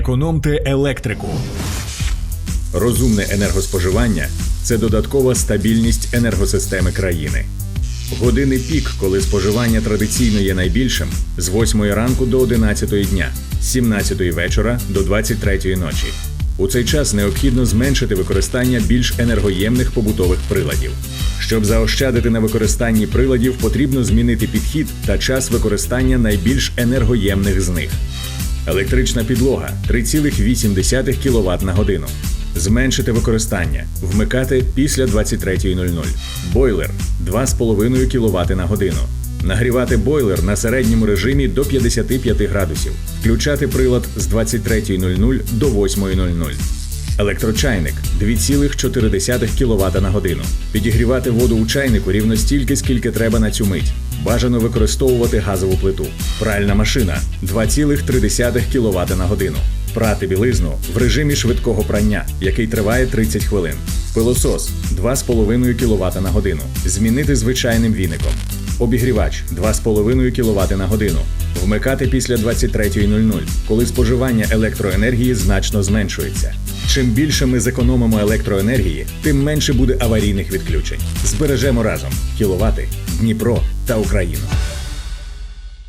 Економте електрику. Розумне енергоспоживання це додаткова стабільність енергосистеми країни. Години пік, коли споживання традиційно є найбільшим, з 8 ранку до 11 дня, з 17 вечора до 23 ночі. У цей час необхідно зменшити використання більш енергоємних побутових приладів. Щоб заощадити на використанні приладів, потрібно змінити підхід та час використання найбільш енергоємних з них. Електрична підлога 3,8 кВт на годину. Зменшити використання. Вмикати після 23.00. Бойлер 2,5 кВт на годину. Нагрівати бойлер на середньому режимі до 55 градусів. Включати прилад з 23.00 до 8.00. Електрочайник 2,4 кВт на годину. Підігрівати воду у чайнику рівно стільки, скільки треба на цю мить. Бажано використовувати газову плиту. Пральна машина 2,3 кВт на годину. Прати білизну в режимі швидкого прання, який триває 30 хвилин. Пилосос 2,5 кВт на годину. Змінити звичайним віником. Обігрівач 2,5 кВт на годину. Вмикати після 23.00, коли споживання електроенергії значно зменшується. Чим більше ми зекономимо електроенергії, тим менше буде аварійних відключень. Збережемо разом кіловати, Дніпро та Україну.